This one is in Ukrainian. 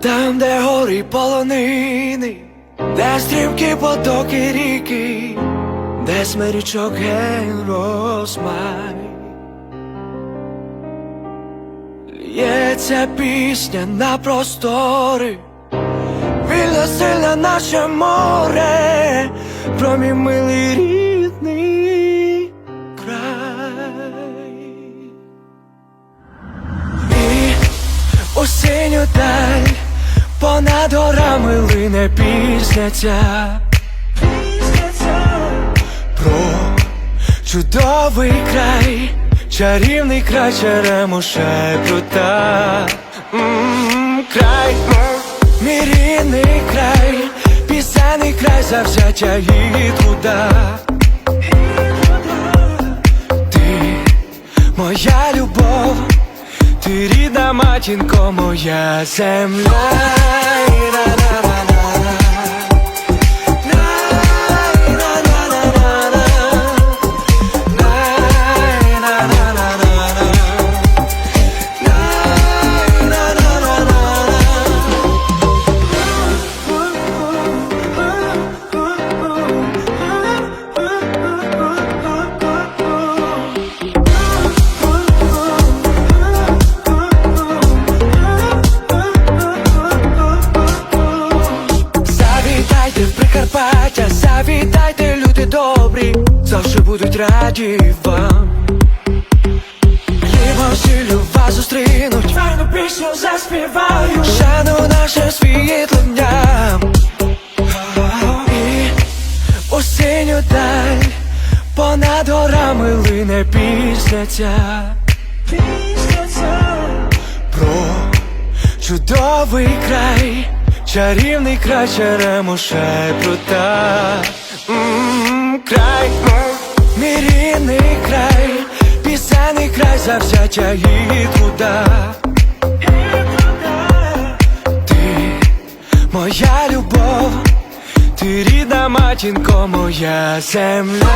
Там, де гори полонини, де стрімкі потоки ріки, де смирічок ген розмай. Лється пісня на простори, вільна сильна наше море, про мій милий рідний край. І у синю даль понад горами лине пісня ця Про чудовий край, чарівний край черемоша й прута М, Край, мій рідний край, пісенний край завзяття і труда Ти моя любов, ти рідна матінко, моя земля. Завжди будуть раді вам. Хлібом сіллю вас зустрінуть, файну пісню заспівають, шану наше дням. І у синю даль понад горами лине пісня ця. Про чудовий край, чарівний край черемоша й прута Край, мій край, пісенний край завзяття і труда Ти моя любов, ти рідна матінко, моя земля.